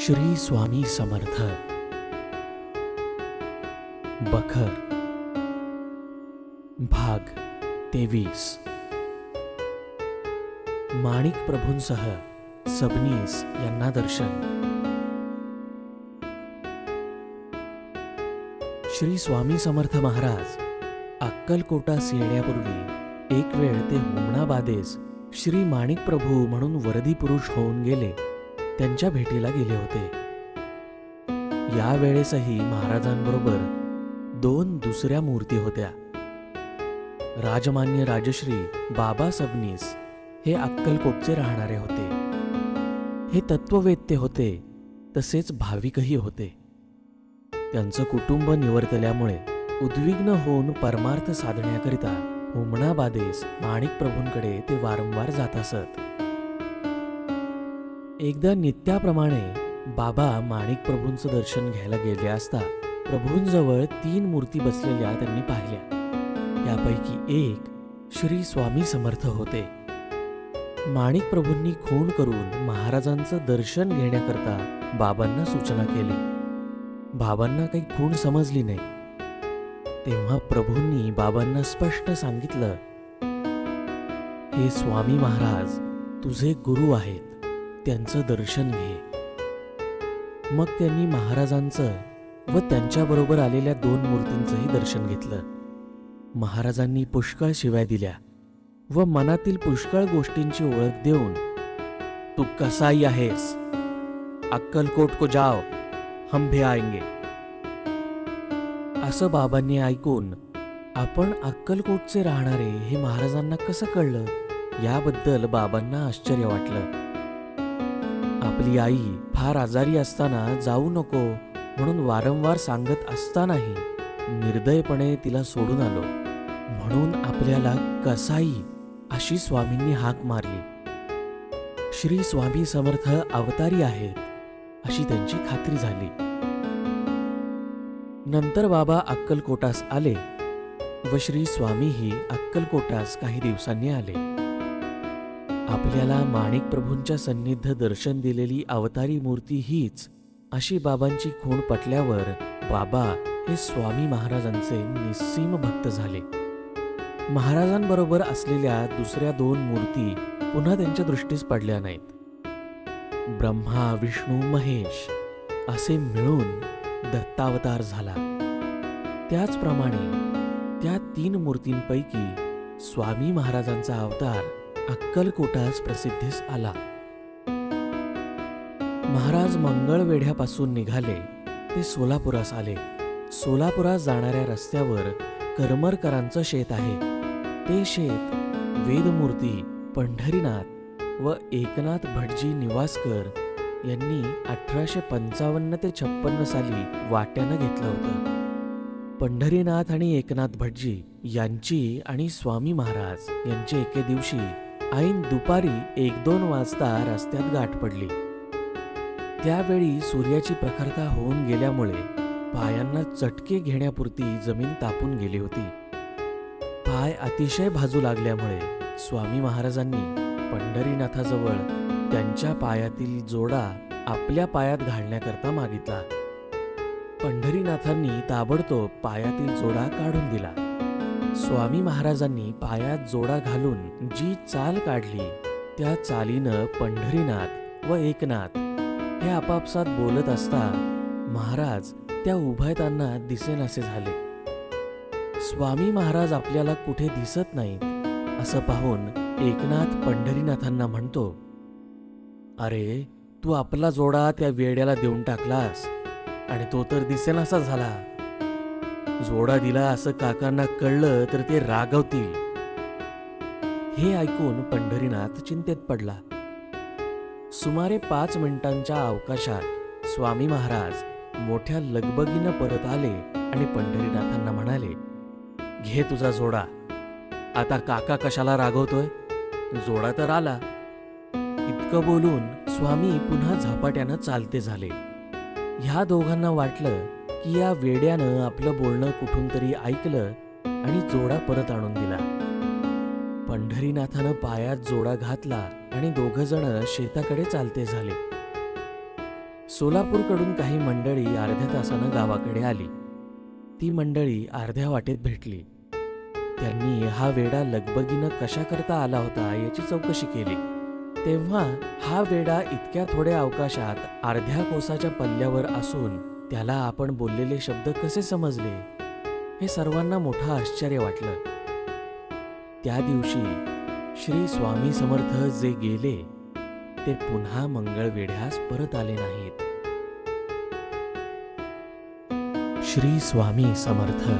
श्री स्वामी समर्थ. बखर. भाग तेवीस. माणिक प्रभूंसह सबनीस यांना दर्शन. श्री स्वामी समर्थ महाराज अक्कलकोटास येण्यापूर्वी एक वेळ ते हुमणाबादेस श्री माणिक प्रभू म्हणून वरदी पुरुष होऊन गेले. त्यांच्या भेटीला गेले होते. यावेळेसही महाराजांबरोबर दोन दुसऱ्या मूर्ती होत्या. राजमान्य राजश्री बाबा सबनीस हे अक्कलकोटचे राहणारे होते. हे तत्ववेत्ते होते तसेच भाविकही होते. त्यांचं कुटुंब निवर्तल्यामुळे उद्विग्न होऊन परमार्थ साधण्याकरिता हुमणाबादेस माणिक प्रभूंकडे ते वारंवार जात असत. एकदा नित्याप्रमाणे बाबा माणिक प्रभूंचं दर्शन घ्यायला गेले असता प्रभूंजवळ तीन मूर्ती बसलेल्या त्यांनी पाहिल्या. त्यापैकी एक श्री स्वामी समर्थ होते. माणिक प्रभूंनी खूण करून महाराजांचं दर्शन घेण्याकरता बाबांना सूचना केली. बाबांना काही खूण समजली नाही. तेव्हा प्रभूंनी बाबांना स्पष्ट सांगितलं हे स्वामी महाराज तुझे गुरु आहेत. त्यांचं दर्शन घे. मग त्यांनी महाराजांचं व त्यांच्याबरोबर आलेल्या दोन मूर्तींचंही दर्शन घेतलं. महाराजांनी पुष्कळ शिव्या दिल्या व मनातील पुष्कळ गोष्टींची ओळख देऊन तू कसाई आहेस? अक्कलकोट को जाओ हम भी आएंगे. असं बाबांनी ऐकून आपण अक्कलकोटचे राहणारे हे महाराजांना कसं कळलं? याबद्दल बाबांना आश्चर्य वाटलं. आपली आई फार आजारी असताना जाऊ नको म्हणून वारंवार सांगत असतानाही निर्दयपणे तिला सोडून आलो. म्हणून आपल्याला कसाई अशी स्वामींनी हाक मारली. श्री स्वामी समर्थ अवतारी आहेत अशी त्यांची खात्री झाली. नंतर बाबा अक्कलकोटास आले व श्री स्वामीही अक्कलकोटास काही दिवसांनी आले. आपल्याला माणिक प्रभूंच्या सन्निध दर्शन दिलेली अवतारी मूर्ती हीच अशी बाबांची खूण पटल्यावर बाबा हे स्वामी महाराजांचे निस्सीम भक्त झाले. महाराजांबरोबर असलेल्या दुसऱ्या दोन मूर्ती पुन्हा त्यांच्या दृष्टीस पडल्या नाहीत. ब्रह्मा विष्णू महेश असे मिळून दत्तावतार झाला. त्याचप्रमाणे त्या तीन मूर्तींपैकी स्वामी महाराजांचा अवतार अक्कलकोटास प्रसिद्धीस आला. महाराज मंगळवेढ्यापासून निघाले ते सोलापुरास आले. सोलापुरास जाणाऱ्या रस्त्यावर करमरकरांचं शेत आहे. ते शेत वेदमूर्ती पंढरीनाथ व एकनाथ भटजी निवासकर यांनी अठराशे पंचावन्न ते छप्पन्न साली वाट्यानं घेतलं होतं. पंढरीनाथ आणि एकनाथ भटजी यांची आणि स्वामी महाराज यांची एके दिवशी ऐन दुपारी एक दोन वाजता रस्त्यात गाठ पडली. त्यावेळी सूर्याची प्रखरता होऊन गेल्यामुळे पायांना चटके घेण्यापुरती जमीन तापून गेली होती. पाय अतिशय भाजू लागल्यामुळे स्वामी महाराजांनी पंढरीनाथाजवळ त्यांच्या पायातील जोडा आपल्या पायात घालण्याकरता मागितला. पंढरीनाथांनी ताबडतोब पायातील जोडा काढून दिला. स्वामी महाराजांनी पायात जोडा घालून जी चाल काढली त्या चालीनं पंढरीनाथ व एकनाथ हे आपापसात बोलत असता महाराज त्या उभयतांना दिसेनासे झाले. स्वामी महाराज आपल्याला कुठे दिसत नाहीत असं पाहून एकनाथ पंढरीनाथांना म्हणतो अरे तू आपला जोडा त्या वेड्याला देऊन टाकलास आणि तो तर दिसेनासा झाला. जोडा दिला असं काकांना कळलं तर ते रागवतील. हे ऐकून पंढरीनाथ चिंतेत पडला. सुमारे पाच मिनिटांच्या अवकाशात स्वामी महाराज मोठ्या लगबगीनं परत आले आणि पंढरीनाथांना म्हणाले घे तुझा जोडा. आता काका कशाला रागवतोय? जोडा तर आला. इतकं बोलून स्वामी पुन्हा झपाट्यानं चालते झाले. ह्या दोघांना वाटलं की या वेड्यानं आपलं बोलणं कुठून तरी ऐकलं आणि जोडा परत आणून दिला. पंढरीनाथानं पायात जोडा घातला आणि दोघ जण शेताकडे चालते झाले. सोलापूरकडून काही मंडळी अर्ध्या तासानं गावाकडे आली. ती मंडळी अर्ध्या वाटेत भेटली. त्यांनी हा वेडा लगबगीनं कशा करता आला होता याची चौकशी केली. तेव्हा हा वेडा इतक्या थोड्या अवकाशात अर्ध्या कोसाच्या पल्ल्यावर असून त्याला आपण बोललेले शब्द कसे समजले हे सर्वांना मोठं आश्चर्य वाटलं. त्या दिवशी श्री स्वामी समर्थ जे गेले ते पुन्हा मंगळवेढ्यास परत आले नाहीत. श्री स्वामी समर्थ